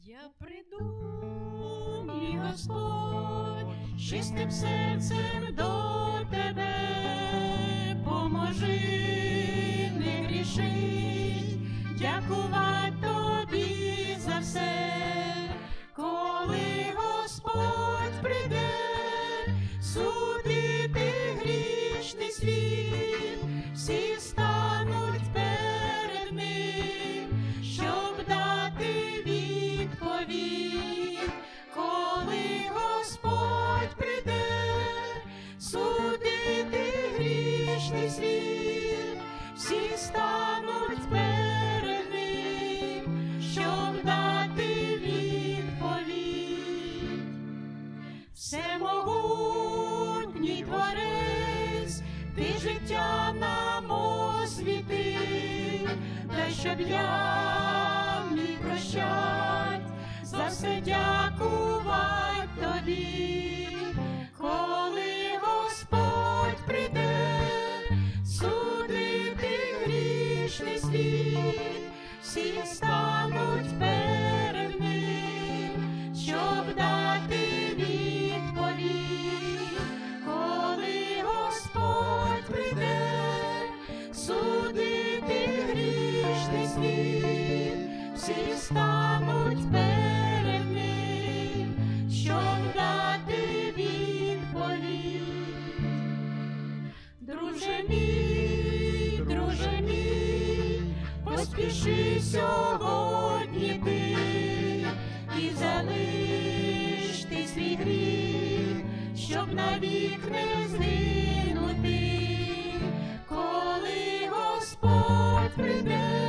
Я прийду, мій Господь, з чистим серцем до тебе, поможи не грішить, дякувати всі стануть перед ним, щоб дати відповідь. Всемогутній творець, ти життя нам освіти, дай щоб я міг прощать, за все дякувати всі стануть перед ним, щоб дати відповідь, коли Господь прийде, судити грішний світ, всі стануть перед ним, щоб дати відповідь. Друже мій, друже мій, поспіши сьогодні ти. І залиш ти свій гріх, щоб навік не згинути, коли Господь прийде,